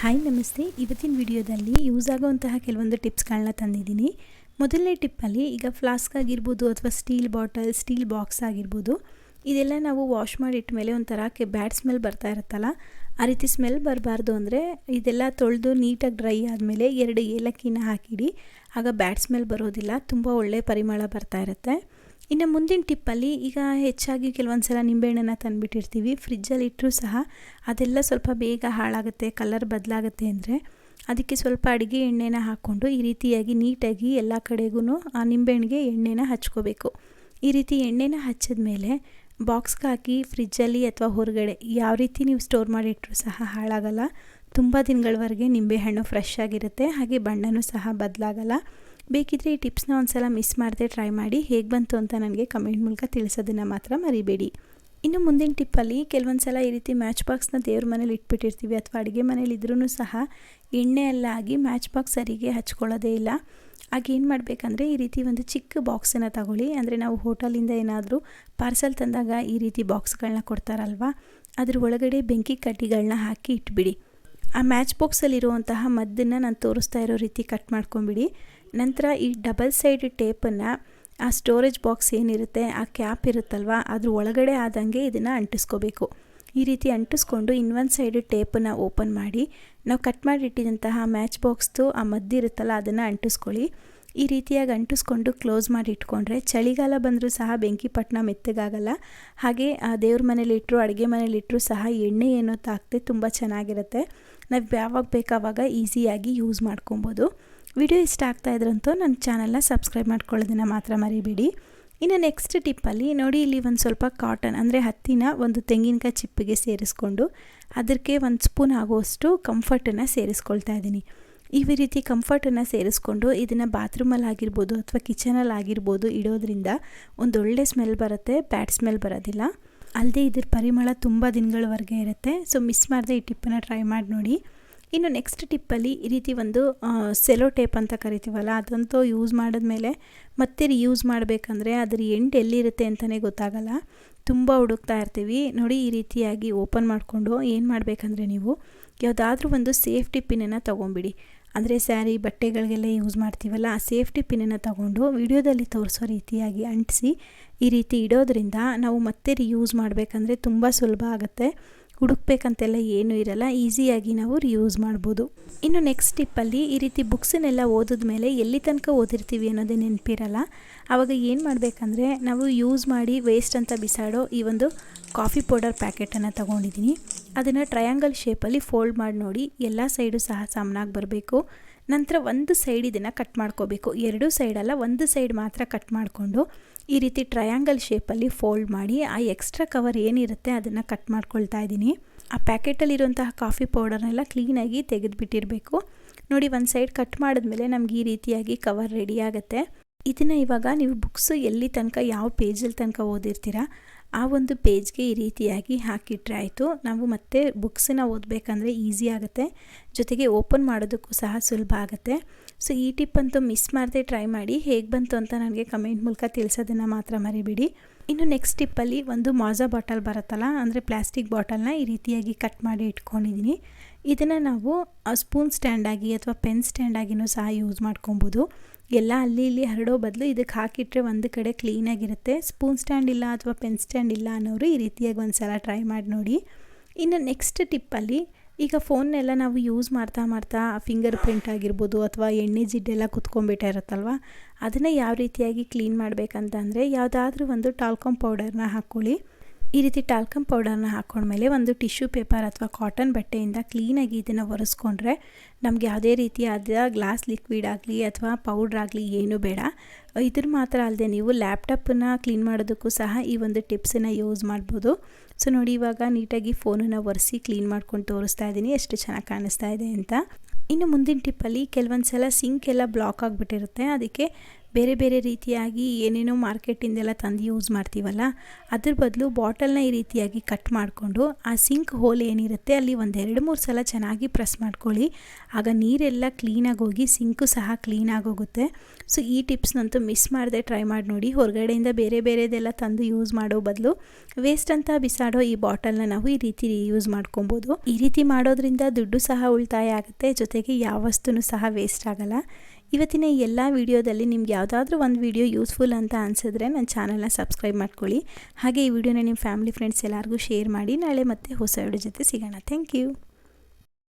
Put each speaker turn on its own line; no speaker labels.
Hi ನಮಸ್ತೆ. ಇವತ್ತಿನ ವಿಡಿಯೋದಲ್ಲಿ ಯೂಸ್ ಆಗುವಂತಹ ಕೆಲವೊಂದು ಟಿಪ್ಸ್ಗಳನ್ನ ತಂದಿದ್ದೀನಿ. ಮೊದಲನೇ ಟಿಪ್ಪಲ್ಲಿ ಈಗ ಫ್ಲಾಸ್ಕ್ ಆಗಿರ್ಬೋದು ಅಥವಾ ಸ್ಟೀಲ್ ಬಾಟಲ್, ಸ್ಟೀಲ್ ಬಾಕ್ಸ್ ಆಗಿರ್ಬೋದು, ಇದೆಲ್ಲ ನಾವು ವಾಶ್ ಮಾಡಿ ಇಟ್ಟ ಮೇಲೆ ಒಂಥರ ಕೆ, ಬ್ಯಾಡ್ ಸ್ಮೆಲ್ ಬರ್ತಾ ಇರುತ್ತಲ್ಲ, ಆ ರೀತಿ ಸ್ಮೆಲ್ ಬರಬಾರ್ದು ಅಂದರೆ ಇದೆಲ್ಲ ತೊಳೆದು ನೀಟಾಗಿ ಡ್ರೈ ಆದಮೇಲೆ ಎರಡು ಏಲಕ್ಕಿನ ಹಾಕಿಡಿ, ಆಗ ಬ್ಯಾಡ್ ಸ್ಮೆಲ್ ಬರೋದಿಲ್ಲ, ತುಂಬ ಒಳ್ಳೆಯ ಪರಿಮಳ ಬರ್ತಾ ಇರುತ್ತೆ. ಇನ್ನು ಮುಂದಿನ ಟಿಪ್ಪಲ್ಲಿ ಈಗ ಹೆಚ್ಚಾಗಿ ಕೆಲವೊಂದು ಸಲ ನಿಂಬೆಹಣ್ಣನ್ನು ತಂದುಬಿಟ್ಟಿರ್ತೀವಿ. ಫ್ರಿಜ್ಜಲ್ಲಿ ಇಟ್ಟರೂ ಸಹ ಅದೆಲ್ಲ ಸ್ವಲ್ಪ ಬೇಗ ಹಾಳಾಗುತ್ತೆ, ಕಲರ್ ಬದಲಾಗುತ್ತೆ ಅಂದರೆ. ಅದಕ್ಕೆ ಸ್ವಲ್ಪ ಅಡುಗೆ ಎಣ್ಣೆನ ಹಾಕ್ಕೊಂಡು ಈ ರೀತಿಯಾಗಿ ನೀಟಾಗಿ ಎಲ್ಲ ಕಡೆಗೂ ಆ ನಿಂಬೆಹಣ್ಣಿಗೆ ಎಣ್ಣೆನ ಹಚ್ಕೋಬೇಕು. ಈ ರೀತಿ ಎಣ್ಣೆನ ಹಚ್ಚಿದ ಮೇಲೆ ಬಾಕ್ಸ್ಗೆ ಹಾಕಿ ಫ್ರಿಜ್ಜಲ್ಲಿ ಅಥವಾ ಹೊರಗಡೆ ಯಾವ ರೀತಿ ನೀವು ಸ್ಟೋರ್ ಮಾಡಿಟ್ಟರೂ ಸಹ ಹಾಳಾಗಲ್ಲ. ತುಂಬ ದಿನಗಳವರೆಗೆ ನಿಂಬೆಹಣ್ಣು ಫ್ರೆಶ್ ಆಗಿರುತ್ತೆ, ಹಾಗೆ ಬಣ್ಣನೂ ಸಹ ಬದಲಾಗಲ್ಲ. ಬೇಕಿದ್ರೆ ಈ ಟಿಪ್ಸ್ನ ಒಂದು ಸಲ ಮಿಸ್ ಮಾಡದೆ ಟ್ರೈ ಮಾಡಿ ಹೇಗೆ ಬಂತು ಅಂತ ನನಗೆ ಕಮೆಂಟ್ ಮೂಲಕ ತಿಳಿಸೋದನ್ನು ಮಾತ್ರ ಮರಿಬೇಡಿ. ಇನ್ನು ಮುಂದಿನ ಟಿಪ್ಪಲ್ಲಿ ಕೆಲವೊಂದು ಸಲ ಈ ರೀತಿ ಮ್ಯಾಚ್ ಬಾಕ್ಸ್ನ ದೇವ್ರ ಮನೇಲಿ ಇಟ್ಬಿಟ್ಟಿರ್ತೀವಿ ಅಥವಾ ಅಡುಗೆ ಮನೇಲಿ ಇದ್ರೂ ಸಹ ಎಣ್ಣೆ ಆಗಿ ಮ್ಯಾಚ್ ಬಾಕ್ಸ್ ಸರಿಗೆ ಹಚ್ಕೊಳ್ಳೋದೇ ಇಲ್ಲ. ಆಗ ಏನು ಮಾಡಬೇಕಂದ್ರೆ ಈ ರೀತಿ ಒಂದು ಚಿಕ್ಕ ಬಾಕ್ಸನ್ನು ತಗೊಳ್ಳಿ. ಅಂದರೆ ನಾವು ಹೋಟೆಲಿಂದ ಏನಾದರೂ ಪಾರ್ಸಲ್ ತಂದಾಗ ಈ ರೀತಿ ಬಾಕ್ಸ್ಗಳನ್ನ ಕೊಡ್ತಾರಲ್ವ? ಅದ್ರ ಒಳಗಡೆ ಬೆಂಕಿ ಕಡ್ಡಿಗಳನ್ನ ಹಾಕಿ ಇಟ್ಬಿಡಿ. ಆ ಮ್ಯಾಚ್ ಬಾಕ್ಸಲ್ಲಿರುವಂತಹ ಮದ್ದನ್ನು ನಾನು ತೋರಿಸ್ತಾ ಇರೋ ರೀತಿ ಕಟ್ ಮಾಡ್ಕೊಂಬಿಡಿ. ನಂತರ ಈ ಡಬಲ್ ಸೈಡ್ ಟೇಪನ್ನು ಆ ಸ್ಟೋರೇಜ್ ಬಾಕ್ಸ್ ಏನಿರುತ್ತೆ, ಆ ಕ್ಯಾಪ್ ಇರುತ್ತಲ್ವ, ಅದ್ರ ಒಳಗಡೆ ಆದಂಗೆ ಇದನ್ನು ಅಂಟಿಸ್ಕೋಬೇಕು. ಈ ರೀತಿ ಅಂಟಿಸ್ಕೊಂಡು ಇನ್ನೊಂದು ಸೈಡ್ ಟೇಪನ್ನು ಓಪನ್ ಮಾಡಿ, ನಾವು ಕಟ್ ಮಾಡಿಟ್ಟಿದಂತಹ ಮ್ಯಾಚ್ ಬಾಕ್ಸ್ದು ಆ ಮದ್ದಿರುತ್ತಲ್ಲ, ಅದನ್ನು ಅಂಟಿಸ್ಕೊಳ್ಳಿ. ಈ ರೀತಿಯಾಗಿ ಅಂಟಿಸ್ಕೊಂಡು ಕ್ಲೋಸ್ ಮಾಡಿ ಇಟ್ಕೊಂಡ್ರೆ ಚಳಿಗಾಲ ಬಂದರೂ ಸಹ ಬೆಂಕಿ ಪಟ್ಟಣ ಮೆತ್ತಗಾಗಲ್ಲ. ಹಾಗೆ, ಆ ದೇವ್ರ ಮನೇಲಿಟ್ಟರು ಅಡುಗೆ ಮನೇಲಿ ಇಟ್ಟರು ಸಹ ಎಣ್ಣೆ ಏನೋ ತಾಕ್ತೆ ತುಂಬ ಚೆನ್ನಾಗಿರುತ್ತೆ. ನಾವು ಯಾವಾಗ ಬೇಕಾವಾಗ ಈಸಿಯಾಗಿ ಯೂಸ್ ಮಾಡ್ಕೊಬೋದು. ವಿಡಿಯೋ ಇಷ್ಟ ಆಗ್ತಾ ಇದ್ರಂತೂ ನನ್ನ ಚಾನಲ್ನ ಸಬ್ಸ್ಕ್ರೈಬ್ ಮಾಡ್ಕೊಳ್ಳೋದನ್ನು ಮಾತ್ರ ಮರಿಬೇಡಿ. ಇನ್ನು ನೆಕ್ಸ್ಟ್ ಟಿಪ್ಪಲ್ಲಿ ನೋಡಿ ಇಲ್ಲಿ ಒಂದು ಸ್ವಲ್ಪ ಕಾಟನ್ ಅಂದರೆ ಹತ್ತಿನ ಒಂದು ತೆಂಗಿನಕಾಯಿ ಚಿಪ್ಪಿಗೆ ಸೇರಿಸ್ಕೊಂಡು ಅದಕ್ಕೆ ಒಂದು ಸ್ಪೂನ್ ಆಗುವಷ್ಟು ಕಂಫರ್ಟನ್ನು ಸೇರಿಸ್ಕೊಳ್ತಾ ಇದ್ದೀನಿ. ಈ ರೀತಿ ಕಂಫರ್ಟನ್ನು ಸೇರಿಸ್ಕೊಂಡು ಇದನ್ನು ಬಾತ್ರೂಮಲ್ಲಿ ಆಗಿರ್ಬೋದು ಅಥವಾ ಕಿಚನಲ್ಲಿ ಆಗಿರ್ಬೋದು ಇಡೋದ್ರಿಂದ ಒಂದೊಳ್ಳೆ ಸ್ಮೆಲ್ ಬರುತ್ತೆ, ಬ್ಯಾಡ್ ಸ್ಮೆಲ್ ಬರೋದಿಲ್ಲ. ಅಲ್ಲದೆ ಇದ್ರ ಪರಿಮಳ ತುಂಬ ದಿನಗಳವರೆಗೆ ಇರುತ್ತೆ. ಸೊ ಮಿಸ್ ಮಾಡದೆ ಈ ಟಿಪ್ಪನ್ನು ಟ್ರೈ ಮಾಡಿ ನೋಡಿ. ಇನ್ನು ನೆಕ್ಸ್ಟ್ ಟಿಪ್ಪಲ್ಲಿ ಈ ರೀತಿ ಒಂದು ಸೆಲೋ ಟೇಪ್ ಅಂತ ಕರಿತೀವಲ್ಲ, ಅದಂತೂ ಯೂಸ್ ಮಾಡಿದ ಮೇಲೆ ಮತ್ತೆ ಯೂಸ್ ಮಾಡಬೇಕಂದ್ರೆ ಅದರ ಎಂಡ್ ಎಲ್ಲಿರುತ್ತೆ ಅಂತಲೇ ಗೊತ್ತಾಗಲ್ಲ. ತುಂಬ ಹುಡುಕ್ತಾ ಇರ್ತೀವಿ. ನೋಡಿ ಈ ರೀತಿಯಾಗಿ ಓಪನ್ ಮಾಡಿಕೊಂಡು ಏನು ಮಾಡಬೇಕಂದ್ರೆ ನೀವು, ಯಾವುದಾದ್ರೂ ಒಂದು ಸೇಫ್ಟಿ ಪಿನ್ನನ್ನು ತೊಗೊಂಬಿಡಿ. ಅಂದರೆ ಸ್ಯಾರಿ, ಬಟ್ಟೆಗಳಿಗೆಲ್ಲ ಯೂಸ್ ಮಾಡ್ತೀವಲ್ಲ, ಆ ಸೇಫ್ಟಿ ಪಿನ್ನನ್ನು ತಗೊಂಡು ವಿಡಿಯೋದಲ್ಲಿ ತೋರಿಸೋ ರೀತಿಯಾಗಿ ಅಂಟಿಸಿ ಈ ರೀತಿ ಇಡೋದ್ರಿಂದ ನಾವು ಮತ್ತೆ ರಿಯೂಸ್ ಮಾಡಬೇಕಂದ್ರೆ ತುಂಬ ಸುಲಭ ಆಗುತ್ತೆ. ಹುಡುಕ್ಬೇಕಂತೆಲ್ಲ ಏನೂ ಇರಲ್ಲ, ಈಸಿಯಾಗಿ ನಾವು ರಿಯೂಸ್ ಮಾಡ್ಬೋದು. ಇನ್ನು ನೆಕ್ಸ್ಟ್ ಟಿಪ್ಪಲ್ಲಿ ಈ ರೀತಿ ಬುಕ್ಸನ್ನೆಲ್ಲ ಓದಿದ ಮೇಲೆ ಎಲ್ಲಿ ತನಕ ಓದಿರ್ತೀವಿ ಅನ್ನೋದೇ ನೆನಪಿರಲ್ಲ. ಆವಾಗ ಏನು ಮಾಡಬೇಕಂದ್ರೆ ನಾವು ಯೂಸ್ ಮಾಡಿ ವೇಸ್ಟ್ ಅಂತ ಬಿಸಾಡೋ ಈ ಒಂದು ಕಾಫಿ ಪೌಡರ್ ಪ್ಯಾಕೆಟನ್ನು ತೊಗೊಂಡಿದ್ದೀನಿ ಅದನ್ನು ಟ್ರಯಾಂಗಲ್ ಶೇಪಲ್ಲಿ ಫೋಲ್ಡ್ ಮಾಡಿ ನೋಡಿ, ಎಲ್ಲ ಸೈಡು ಸಹ ಸಮನಾಗಿ ಬರಬೇಕು. ನಂತರ ಒಂದು ಸೈಡ್ ಇದನ್ನು ಕಟ್ ಮಾಡ್ಕೋಬೇಕು. ಎರಡೂ ಸೈಡಲ್ಲ ಒಂದು ಸೈಡ್ ಮಾತ್ರ ಕಟ್ ಮಾಡಿಕೊಂಡು ಈ ರೀತಿ ಟ್ರಯಾಂಗಲ್ ಶೇಪಲ್ಲಿ ಫೋಲ್ಡ್ ಮಾಡಿ ಆ ಎಕ್ಸ್ಟ್ರಾ ಕವರ್ ಏನಿರುತ್ತೆ ಅದನ್ನು ಕಟ್ ಮಾಡ್ಕೊಳ್ತಾ ಇದ್ದೀನಿ. ಆ ಪ್ಯಾಕೆಟಲ್ಲಿರುವಂತಹ ಕಾಫಿ ಪೌಡರ್ನೆಲ್ಲ ಕ್ಲೀನಾಗಿ ತೆಗೆದುಬಿಟ್ಟಿರಬೇಕು. ನೋಡಿ ಒಂದು ಸೈಡ್ ಕಟ್ ಮಾಡಿದ್ಮೇಲೆ ನಮ್ಗೆ ಈ ರೀತಿಯಾಗಿ ಕವರ್ ರೆಡಿ ಆಗುತ್ತೆ. ಇದನ್ನು ಇವಾಗ ನೀವು ಬುಕ್ಸು ಎಲ್ಲಿ ತನಕ, ಯಾವ ಪೇಜಲ್ಲಿ ತನಕ ಓದಿರ್ತೀರಾ ಆ ಒಂದು ಪೇಜ್ಗೆ ಈ ರೀತಿಯಾಗಿ ಹಾಕಿಟ್ರೆ ಆಯಿತು ನಾವು ಮತ್ತೆ ಬುಕ್ಸನ್ನು ಓದಬೇಕಂದ್ರೆ ಈಸಿ ಆಗುತ್ತೆ. ಜೊತೆಗೆ ಓಪನ್ ಮಾಡೋದಕ್ಕೂ ಸಹ ಸುಲಭ ಆಗುತ್ತೆ. ಸೊ, ಈ ಟಿಪ್ ಅಂತೂ ಮಿಸ್ ಮಾಡದೆ ಟ್ರೈ ಮಾಡಿ. ಹೇಗೆ ಬಂತು ಅಂತ ನನಗೆ ಕಮೆಂಟ್ ಮೂಲಕ ತಿಳಿಸೋದನ್ನು ಮಾತ್ರ ಮರಿಬೇಡಿ. ಇನ್ನು ನೆಕ್ಸ್ಟ್ ಟಿಪ್ಪಲ್ಲಿ ಒಂದು ಮಾಜಾ ಬಾಟಲ್ ಬರುತ್ತಲ್ಲ, ಅಂದರೆ ಪ್ಲಾಸ್ಟಿಕ್ ಬಾಟಲ್ನ ಈ ರೀತಿಯಾಗಿ ಕಟ್ ಮಾಡಿ ಇಟ್ಕೊಂಡಿದ್ದೀನಿ ಇದನ್ನು ನಾವು ಸ್ಪೂನ್ ಸ್ಟ್ಯಾಂಡಾಗಿ ಅಥವಾ ಪೆನ್ ಸ್ಟ್ಯಾಂಡಾಗಿನೂ ಸಹ ಯೂಸ್ ಮಾಡ್ಕೊಬೋದು. ಎಲ್ಲ ಅಲ್ಲಿ ಇಲ್ಲಿ ಹರಡೋ ಬದಲು ಇದಕ್ಕೆ ಹಾಕಿಟ್ರೆ ಒಂದು ಕಡೆ ಕ್ಲೀನಾಗಿರುತ್ತೆ ಸ್ಪೂನ್ ಸ್ಟ್ಯಾಂಡ್ ಇಲ್ಲ ಅಥವಾ ಪೆನ್ ಸ್ಟ್ಯಾಂಡ್ ಇಲ್ಲ ಅನ್ನೋರು ಈ ರೀತಿಯಾಗಿ ಒಂದು ಸಲ ಟ್ರೈ ಮಾಡಿ ನೋಡಿ. ಇನ್ನು ನೆಕ್ಸ್ಟ್ ಟಿಪ್ಪಲ್ಲಿ ಈಗ ಫೋನ್ನೆಲ್ಲ ನಾವು ಯೂಸ್ ಮಾಡ್ತಾ ಮಾಡ್ತಾ ಫಿಂಗರ್ ಪ್ರಿಂಟ್ ಆಗಿರ್ಬೋದು ಅಥವಾ ಎಣ್ಣೆ ಜಿಡ್ಡೆಲ್ಲ ಕುತ್ಕೊಂಡ್ಬಿಟ್ಟಿರುತ್ತಲ್ವ ಅದನ್ನು ಯಾವ ರೀತಿಯಾಗಿ ಕ್ಲೀನ್ ಮಾಡಬೇಕಂತಂದರೆ, ಯಾವುದಾದ್ರೂ ಒಂದು ಟಾಲ್ಕಮ್ ಪೌಡರ್ನ ಹಾಕ್ಕೊಳ್ಳಿ ಈ ರೀತಿ ಟಾಲ್ಕಮ್ ಪೌಡರ್ನ ಹಾಕೊಂಡ್ಮೇಲೆ ಒಂದು ಟಿಶ್ಯೂ ಪೇಪರ್ ಅಥವಾ ಕಾಟನ್ ಬಟ್ಟೆಯಿಂದ ಕ್ಲೀನಾಗಿ ಇದನ್ನು ಒರೆಸ್ಕೊಂಡ್ರೆ ನಮಗೆ ಯಾವುದೇ ರೀತಿಯಾದ ಗ್ಲಾಸ್ ಲಿಕ್ವಿಡ್ ಆಗಲಿ ಅಥವಾ ಪೌಡ್ರ್ ಆಗಲಿ ಏನೂ ಬೇಡ. ಇದ್ರ ಮಾತ್ರ ಅಲ್ಲದೆ ನೀವು ಲ್ಯಾಪ್ಟಾಪನ್ನ ಕ್ಲೀನ್ ಮಾಡೋದಕ್ಕೂ ಸಹ ಈ ಒಂದು ಟಿಪ್ಸನ್ನು ಯೂಸ್ ಮಾಡ್ಬೋದು. ಸೊ ನೋಡಿ ಇವಾಗ ನೀಟಾಗಿ ಫೋನನ್ನು ಒರೆಸಿ ಕ್ಲೀನ್ ಮಾಡ್ಕೊಂಡು ತೋರಿಸ್ತಾ ಇದ್ದೀನಿ. ಎಷ್ಟು ಚೆನ್ನಾಗಿ ಕಾಣಿಸ್ತಾ ಇದೆ ಅಂತ. ಇನ್ನು ಮುಂದಿನ ಟಿಪ್ಪಲ್ಲಿ ಕೆಲವೊಂದು ಸಲ ಸಿಂಕ್ ಎಲ್ಲ ಬ್ಲಾಕ್ ಆಗಿಬಿಟ್ಟಿರುತ್ತೆ. ಅದಕ್ಕೆ ಬೇರೆ ಬೇರೆ ರೀತಿಯಾಗಿ ಏನೇನೋ ಮಾರ್ಕೆಟಿಂದೆಲ್ಲ ತಂದು ಯೂಸ್ ಮಾಡ್ತೀವಲ್ಲ, ಅದ್ರ ಬದಲು ಬಾಟಲ್ನ ಈ ರೀತಿಯಾಗಿ ಕಟ್ ಮಾಡಿಕೊಂಡು ಆ ಸಿಂಕ್ ಹೋಲ್ ಏನಿರುತ್ತೆ ಅಲ್ಲಿ ಒಂದೆರಡು ಮೂರು ಸಲ ಚೆನ್ನಾಗಿ ಪ್ರೆಸ್ ಮಾಡ್ಕೊಳ್ಳಿ. ಆಗ ನೀರೆಲ್ಲ ಕ್ಲೀನಾಗಿ ಹೋಗಿ ಸಿಂಕು ಸಹ ಕ್ಲೀನಾಗಿ ಹೋಗುತ್ತೆ. ಸೊ ಈ ಟಿಪ್ಸ್ನಂತೂ ಮಿಸ್ ಮಾಡದೆ ಟ್ರೈ ಮಾಡಿ ನೋಡಿ. ಹೊರಗಡೆಯಿಂದ ಬೇರೆ ಬೇರೆದೆಲ್ಲ ತಂದು ಯೂಸ್ ಮಾಡೋ ಬದಲು ವೇಸ್ಟ್ ಅಂತ ಬಿಸಾಡೋ ಈ ಬಾಟಲ್ನ ನಾವು ಈ ರೀತಿ ಯೂಸ್ ಮಾಡ್ಕೊಬೋದು. ಈ ರೀತಿ ಮಾಡೋದ್ರಿಂದ ದುಡ್ಡು ಸಹ ಉಳಿತಾಯ ಆಗುತ್ತೆ, ಜೊತೆಗೆ ಯಾವ ವಸ್ತುನೂ ಸಹ ವೇಸ್ಟ್ ಆಗಲ್ಲ. ಇವತ್ತಿನ ಎಲ್ಲ ವೀಡಿಯೋದಲ್ಲಿ ನಿಮ್ಗೆ ಯಾವುದಾದ್ರೂ ಒಂದು ವೀಡಿಯೋ ಯೂಸ್ಫುಲ್ ಅಂತ ಅನಿಸಿದ್ರೆ ನನ್ನ ಚಾನಲ್ನ ಸಬ್ಸ್ಕ್ರೈಬ್ ಮಾಡ್ಕೊಳ್ಳಿ. ಹಾಗೆ ಈ ವಿಡಿಯೋನ ನಿಮ್ಮ ಫ್ಯಾಮಿಲಿ ಫ್ರೆಂಡ್ಸ್ ಎಲ್ಲರಿಗೂ ಶೇರ್ ಮಾಡಿ. ನಾಳೆ ಮತ್ತೆ ಹೊಸ ವಿಡಿಯೋ ಜೊತೆ ಸಿಗೋಣ. Thank you